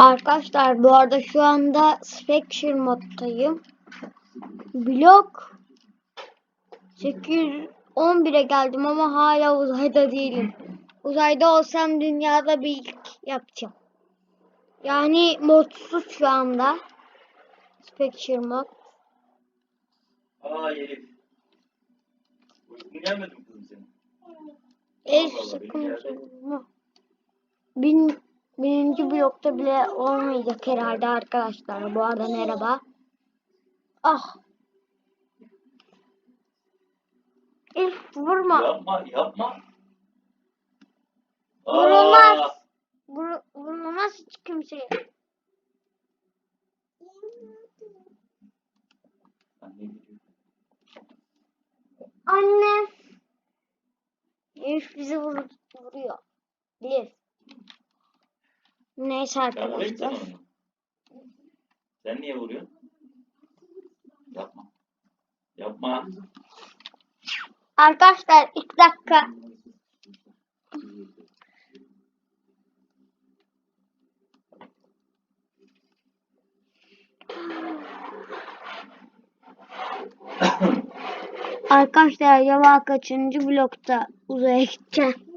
Arkadaşlar bu arada şu anda Spectre moddayım. Blok 811'e geldim ama hala uzayda değilim. Uzayda olsam dünyada bir ilk yapacağım. Yani modsuz şu anda. Spectre mod. Aa Elif. Uykun gelmedi mi kızım senin? Elif üzülme. Bin, birinci blokta bile olmayacak herhalde arkadaşlar. Bu arada merhaba. Ah. Elif vurma. Yapma yapma. Vurulmaz. Vur, vurulmaz hiç kimseye. Anne. Elif bizi vur, vuruyor. Ben vurayım sen niye vuruyorsun? Yapma. Yapma. Arkadaşlar ilk dakika. Arkadaşlar acaba kaçıncı blokta uzaya gideceğim?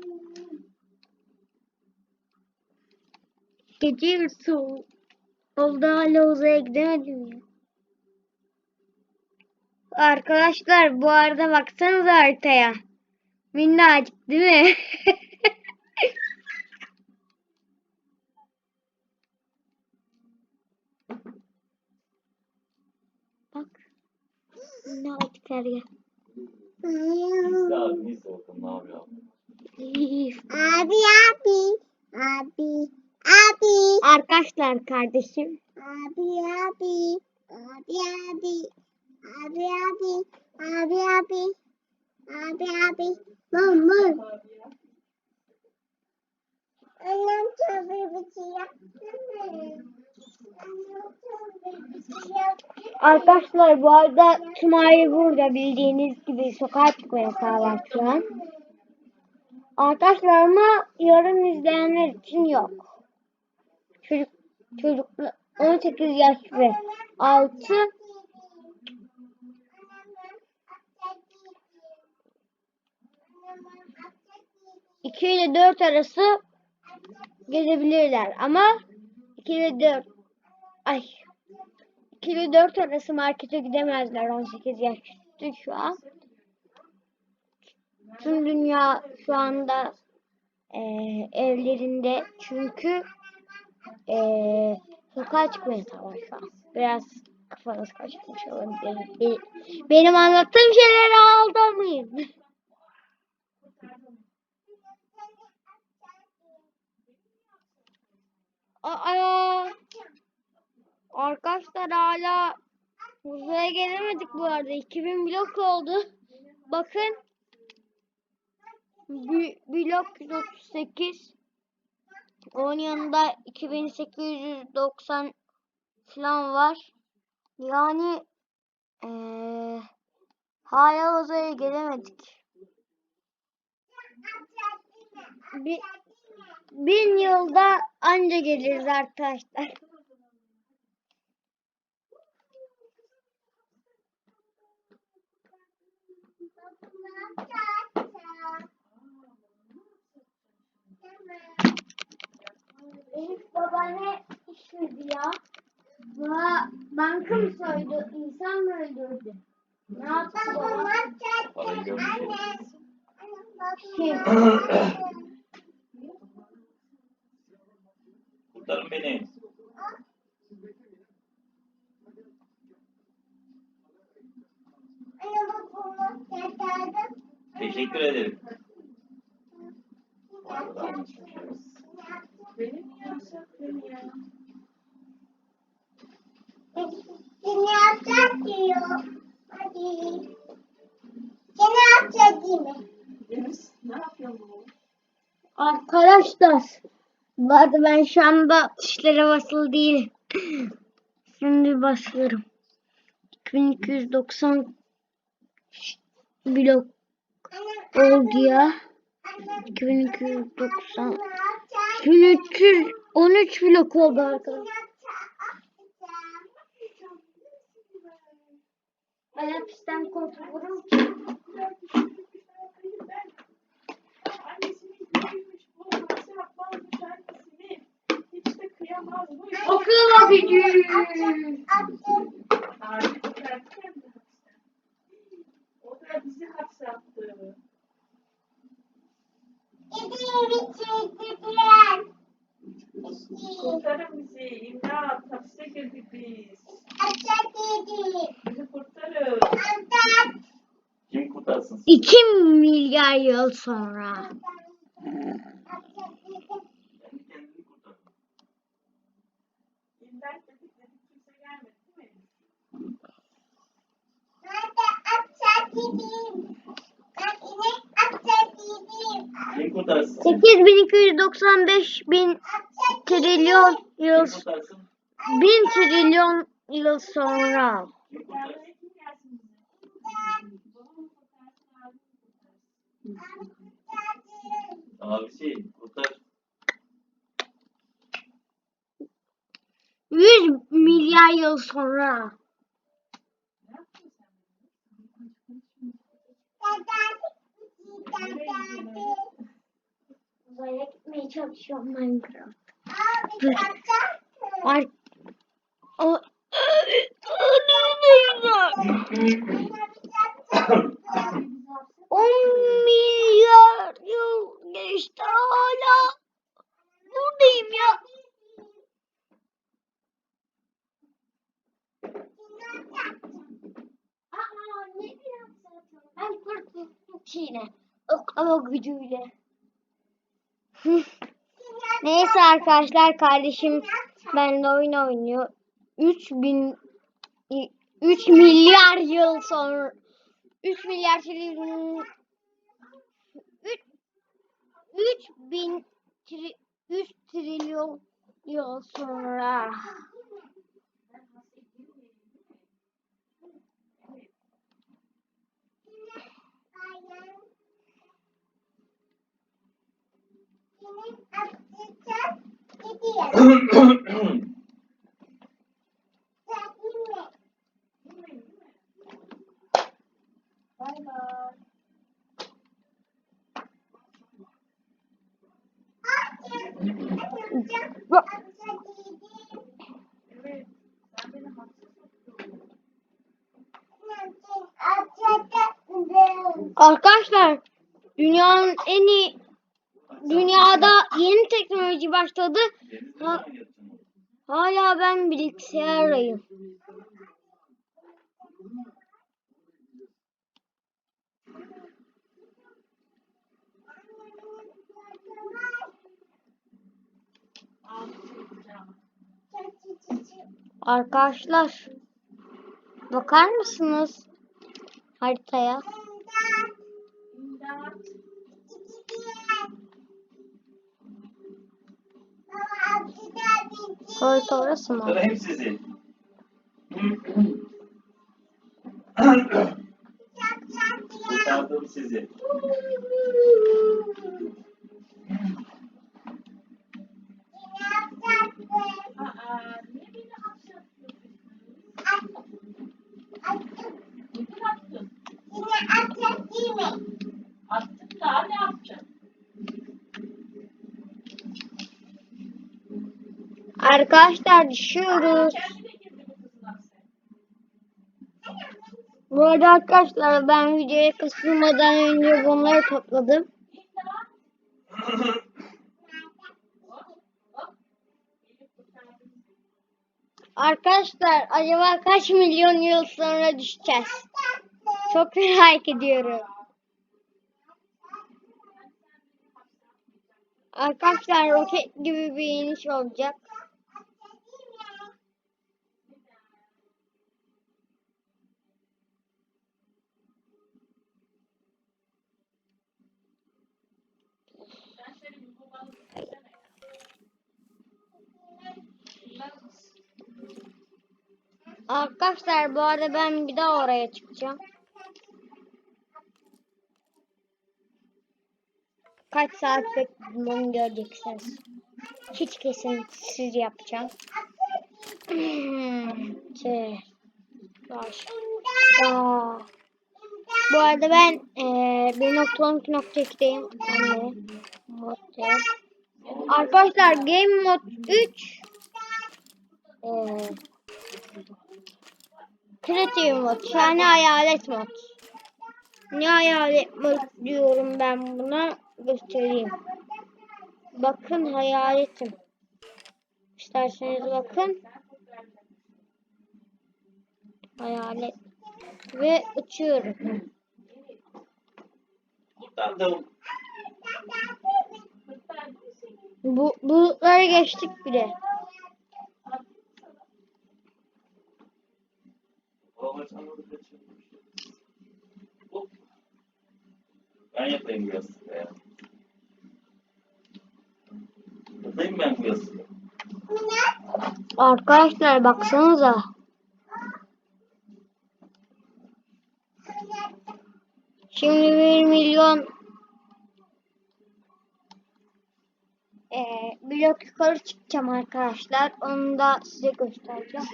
Gece yarısı ol- oldu hala uzaya gidemedim ya. Arkadaşlar bu arada baksanıza haritaya. Minnacık değil mi? Bak. Minnacık her yer. Neyse abi neyse bakalım ne yapıyor abi. Abi abi. Abi. Abi. Arkadaşlar kardeşim. Abi abi. Abi abi. Abi abi. Abi abi. Abi abi. Mum mum. Annem çok bir şey yaptı mı? Arkadaşlar bu arada tüm aile burada bildiğiniz gibi sokağa çıkma yasağı var şu an. Arkadaşlar ama yarın izleyenler için yok. Çocuk, çocuk 18 yaş ve altı iki ile 4 arası gezebilirler ama 2 ile 4 ay 2 ile 4 arası markete gidemezler 18 yaş üstü şu an. Tüm dünya şu anda eee, evlerinde çünkü eee sokağa çıkma yasağı. Biraz kafanız karışmış olabilir. Be- Benim anlattığım şeyleri aldamayın. Aa, arkadaşlar hala uzaya gelemedik bu arada. 2000 blok oldu. Bakın. Bi- blok 138. Onun yanında 2890 falan var. Yani eee hala uzaya gelemedik. Bir, bin yılda anca geliriz arkadaşlar. Elif babaanne işledi ya. Bana banka mı soydu, insan mı öldürdü? Ne yaptı baba? Parayı görmüş. Kim? Kurtarın beni. Teşekkür ederim. Arada anlaşmışız. Seni yapacak diyor. Hadi. Seni yapacak değil mi? Deniz ne yapıyorsun bu? Arkadaşlar. Arada ben şu anda tuşlara basılı değilim. Şimdi basıyorum. 2290 blok oldu ya. 2290 Ne yapacak? 1300 13 blok oldu arkadaşlar. Ben hapisten kurtulurum ki. Annesinin büyümüş bu hapse yapmaz mı kendisini? Hiç de kıyamaz bu. Okula gidiyorum. O da bizi hapse attı. Kurtarın bizi. İmdat. Hapse girdik biz. Bizi kurtarın. Kim kurtarsın? sizi? 2 milyar yıl sonra. Kendi kendini kurtar. İmdat dedik dedik kimse gelmedi değil mi? Kim kurtarsın? seni? 8295 bin trilyon yıl bin trilyon yıl sonra. Kim kurtarsın? Yardım kim gelsin bize? Babamı kurtarsın, abimi kurtarsın. Abi şey kurtar. 100 milyar yıl sonra. Ne yaptın sen? Uzaya gitmeye çalışıyorum Minecraft. Ar o 10 milyar yıl geçti hala buradayım ya. Aa ne zaten. Ben kurtuldum yine. Oklava gücüyle. Neyse arkadaşlar kardeşim benimle oyun oynuyor. 3000 3 milyar yıl sonra 3 milyar trilyon 3 3000 tri, 3 trilyon yıl sonra Bay 姐姐姐姐也 Ağzı çekeceğim. Arkadaşlar bakar mısınız haritaya? Harita orası mı? Kurtarayım sizi. Kurtardım sizi. Aa, niye beni hapse atıyorsunuz? Neden attın? Attım da ne yapacağım? Arkadaşlar düşüyoruz. Bu arada arkadaşlar ben videoya kasılmadan önce bunları topladım. Arkadaşlar acaba kaç milyon yıl sonra düşeceğiz? Çok merak ediyorum. Arkadaşlar roket gibi bir iniş olacak. Arkadaşlar bu arada ben bir daha oraya çıkacağım. Kaç saat bekledim onu göreceksiniz. hiç kesintisiz yapacağım. Şey, baş. Aa. Bu arada ben eee 1.12.2'deyim. Anne. Mod tab. Arkadaşlar Game Mode 3 eee Creative mod. Yani hayalet mod. Ne hayalet mod diyorum ben buna göstereyim. Bakın hayaletim. İsterseniz bakın. Hayalet. Ve uçuyorum. Bu bulutları geçtik bile. Ben yapayım biraz. Ya. Yapayım ben biraz. Arkadaşlar baksanıza. Şimdi bir milyon eee blok yukarı çıkacağım arkadaşlar. Onu da size göstereceğim.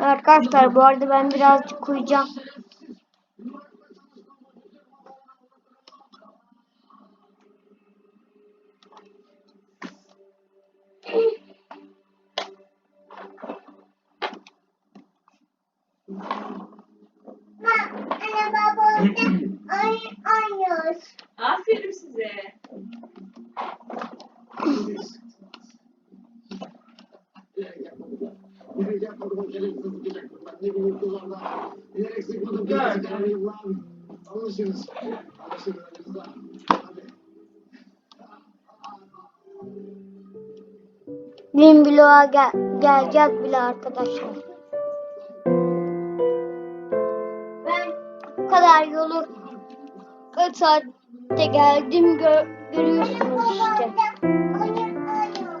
Arkadaşlar bu arada ben birazcık uyuyacağım. Bin bloğa gel gelecek bile arkadaşlar. Ben bu kadar yolu kaç saatte geldim gö görüyorsunuz işte. Oyun oynuyor.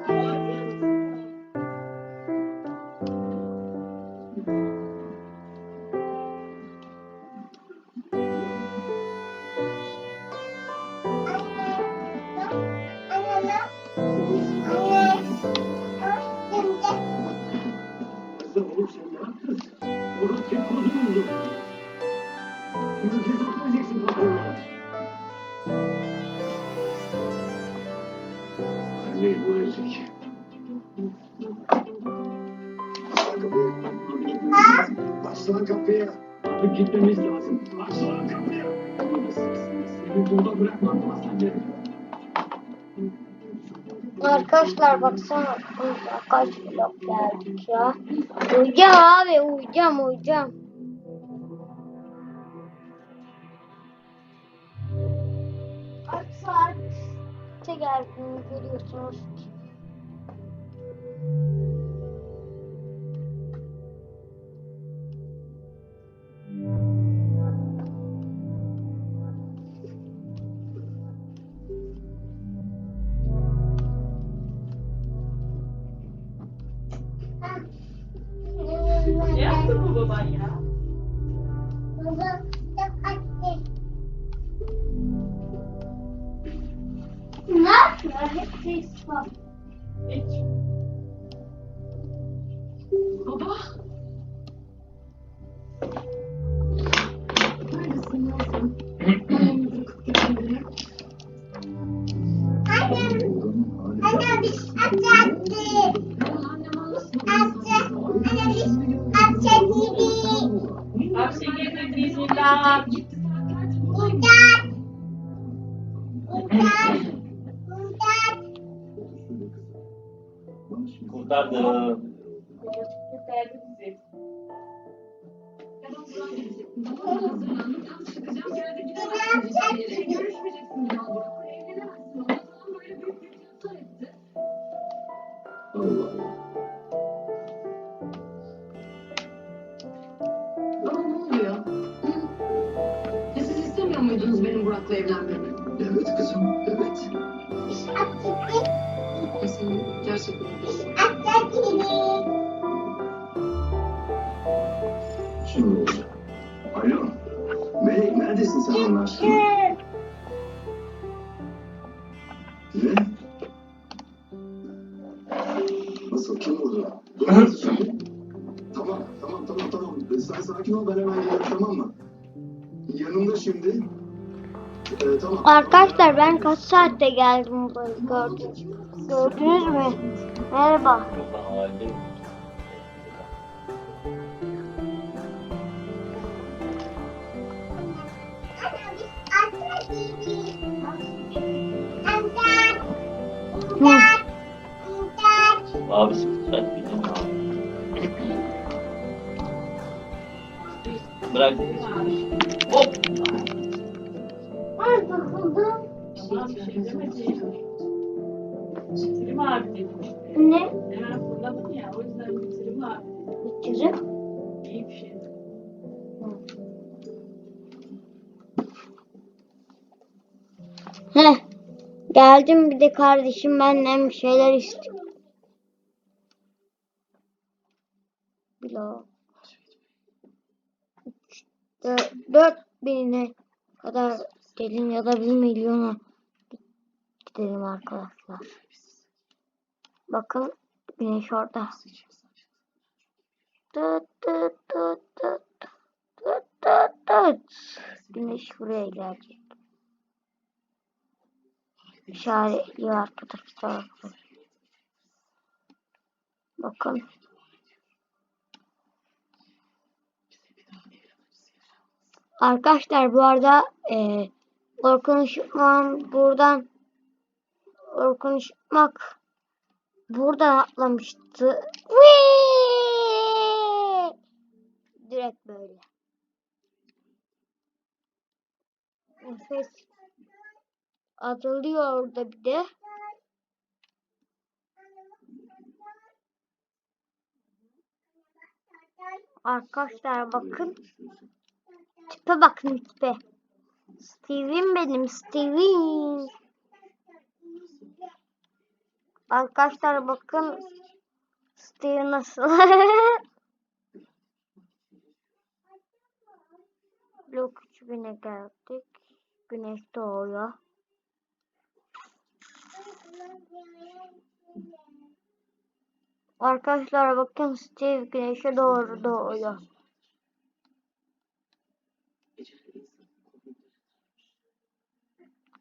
Arkadaşlar baksana kaç blok geldik ya. Uyuyacağım abi uyuyacağım uyuyacağım. Kaç saatte geldiğini görüyorsunuz. Kurtardım. Kurtardı bizi. Tamam, Burak'la evlenmemi? Evet kızım, evet. Diş atladı. Ben seni gerçekten. Şimdi olacak. Alo. Melek neredesin sen Allah Arkadaşlar ben kaç saatte geldim gördünüz, gördünüz mü? Merhaba. Ben halde Ana diş Tamam bir şey demedim. Bitirim abi dedim işte. Ne? Hemen fırladım ya o yüzden bitirim abi dedim. Bitirim. İyi bir şey. Heh. Geldim bir de kardeşim benden bir şeyler istiyor. Dört binine kadar gelin ya da bir milyona gidelim arkadaşlar. Bakın güneş orada. Tıt tıt tıt tıt tıt tıt tıt. Güneş buraya gelecek. İşaretli arkadaşlar. Bakın. Arkadaşlar bu arada e, Orkun Işıkman buradan Orkun Işıkmak buradan atlamıştı. Whee! Direkt böyle. Nefes atılıyor orada bir de. Arkadaşlar bakın. Tipe bakın tipe. Steve'im benim Steve'im. Arkadaşlar bakın. Steve nasıl? Blok 3000'e geldik. Güneş doğuyor. Arkadaşlar bakın Steve güneşe doğru doğuyor.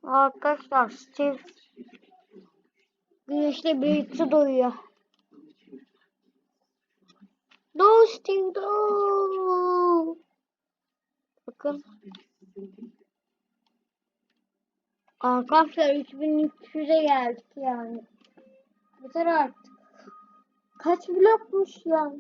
Arkadaşlar Steve güneşle birlikte doğuyor. Doğu Steve doğu. Bakın. Arkadaşlar 3300'e geldik yani. Yeter artık. Kaç blokmuş ya?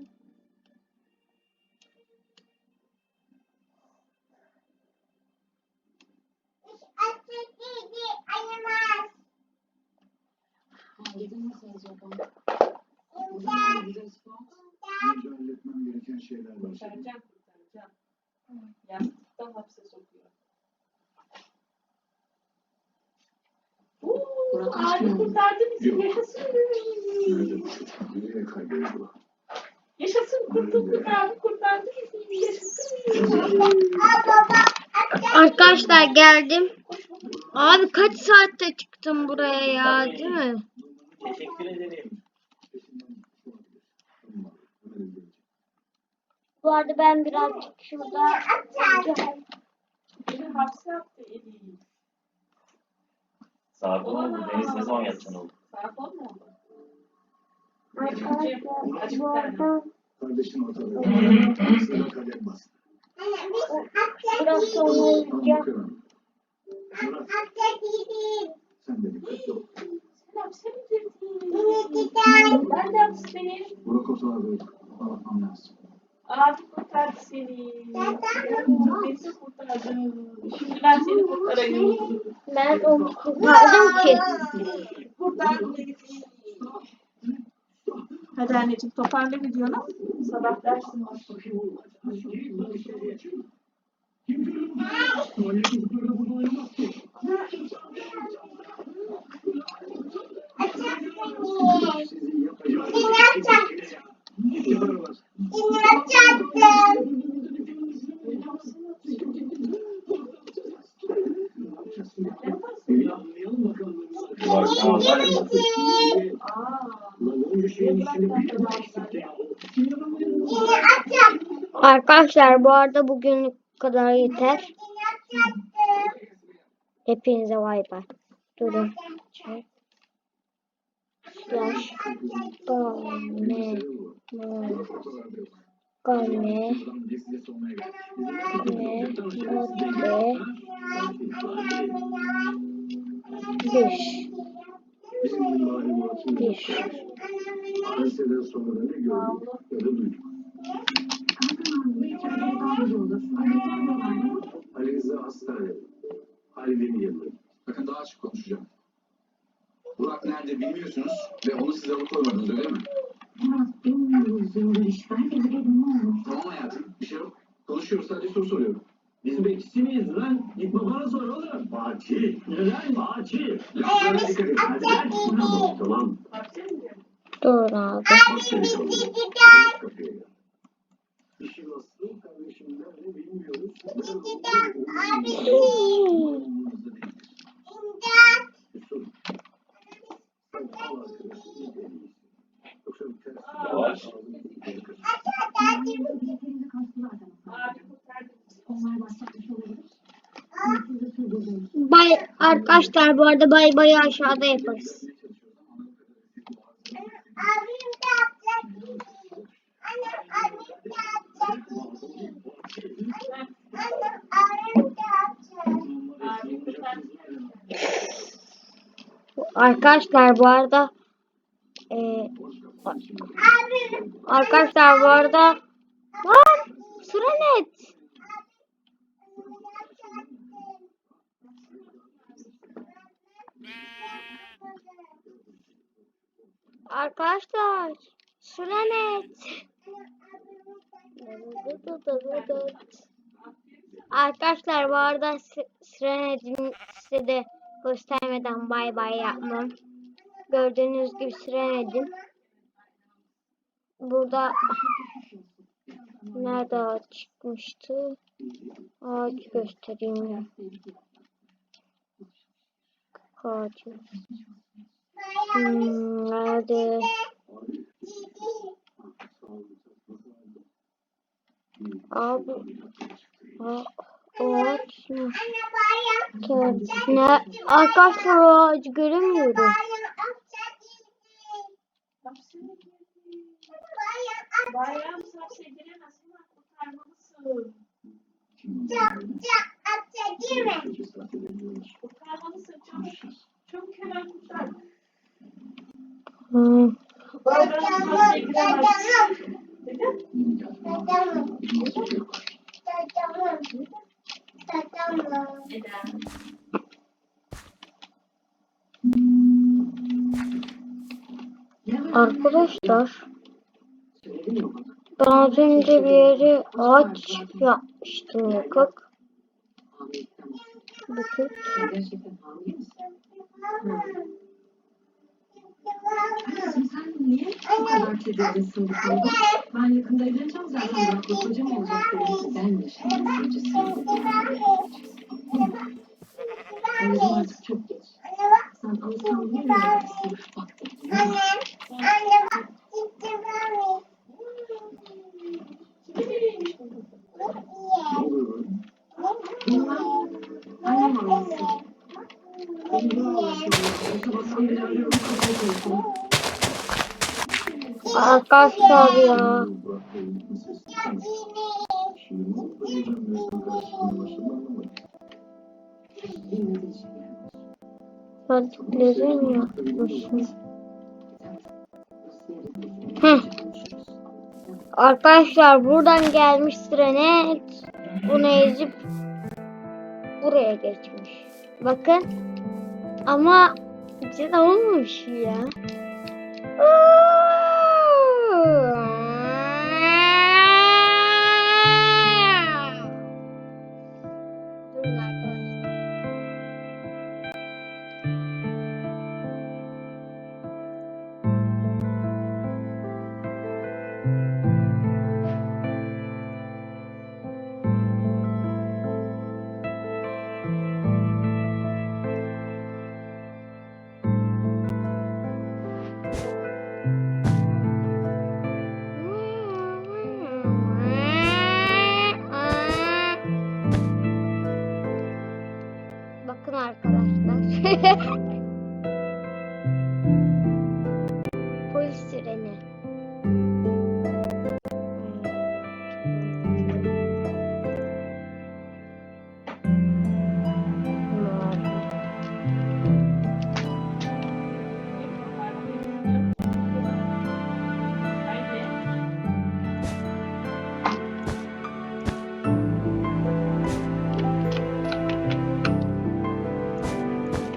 Arkadaşlar geldim. Abi kaç saatte çıktım buraya ya değil mi? Teşekkür ederim. Bu arada ben birazcık şurada Beni hapse attı Eli. Saat olmadı. Deniz ne zaman yatacaksın oğlum? Saat oldu? arkadaşlar bu arada Kardeşim ortada. Sıra kalem diş biraz sonra bakıyorum. Murat sen de dikkatli ol. Hapse mi girdin? Yine gider. Ben de hapisteyim. Burak otoları bağlatmam lazım. Abi kurtardı seni. Beni kurtardı. Şimdi ben seni kurtarayım. Ben onu kurtardım ki. Kurtardı beni. Hadi anneciğim toparla videonu. Sabah dersin var. Açacaksın. Sizi yapacağım. Seni açacaktım. Yaparlar. Arkadaşlar bu arada bugün kadar yeter. Hepinize bay bay. Durun. Slash. Game. Game. Ne? Note. Bir. Bir. Hadiseden sonra ne gördük ya. Bakın daha açık konuşacağım. Burak nerede bilmiyorsunuz ve onu size alıkoymadınız öyle mi? Tamam hayatım bir şey yok. Konuşuyoruz sadece soru soruyorum. Biz bekçisi miyiz lan? Git babana sor oğlum. Fatih. Neden? Fatih. Laflara dikkat et. Hadi. Tamam. Diyor. Dur abi. Aslı kardeşimden ne bilmiyoruz. Abi. Bay arkadaşlar bu arada bay bayı aşağıda yaparız. Abim de yapacaktı. Anne abim de yapacaktı. Anne abim de yapacaktı. Abi kurtardı. Arkadaşlar bu arada e, arkadaşlar bu arada lan sıra net. Arkadaşlar sıra net. Arkadaşlar bu arada sı- sıra netini size de göstermeden bay bay yapmam. Gördüğünüz gibi sıra netim. Burada nerede çıkmıştı? Ağaç göstereyim ya. Ağacı. Hmm, nerede? Abi. A- o ağaç mı? Anne bayram. Ne? Arkadaşlar ağacı göremiyorum. Bayram giremezsin ama kurtarmalısın. atacak. Atacak. Girme. Kurtarmalısın. Çabuk. Çabuk hemen kurtar. Hmm. Bayram hapse giremezsin. Tatamam. Neden? Tatamam. Neden? Arkadaşlar ben önce bir yere ağaç yapmıştım yakık. Bakın. Kızım sen niye bu kadar tedirginsin bu konuda? Ben yakında evleneceğim zaten. Burak'la kocam olacak dedim. Ben yaşamın sırrıcısıyım. Anneciğim artık çok geç. Sen alırsan bir mi? Bak Anne, anne bak gitti mami. Nereymiş bu? Ne oluyor lan? bilmem. Annem anlasın. Benim bu anlasın. Sabahtan beri arıyorum. Kafayı koysun. Arkadaşlar ya. Burak Bey'in sesi. Şimdi ne oldu? Karşısına başladı anlamadım. Bilmediği için yani. Verdiklerim yapmışım. Heh. Arkadaşlar buradan gelmiş sıra net. Bunu ezip buraya geçmiş. Bakın. Ama güzel olmamış ya. Durun arkadaşlar.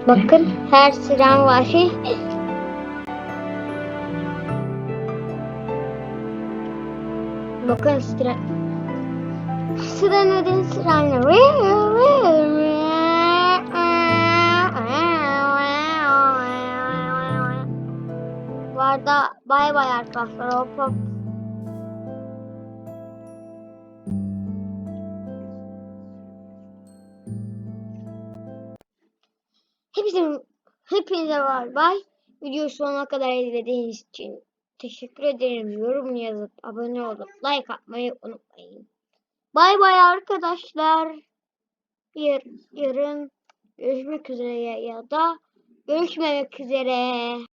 Bakın her siren var. Bakın siren. Siren ödün sirenle. Bu arada bay bay arkadaşlar. Hop hop. Hepinize bay bay. Videoyu sonuna kadar izlediğiniz için teşekkür ederim. Yorum yazıp abone olup like atmayı unutmayın. Bay bay arkadaşlar. Yar, yarın görüşmek üzere ya da görüşmemek üzere.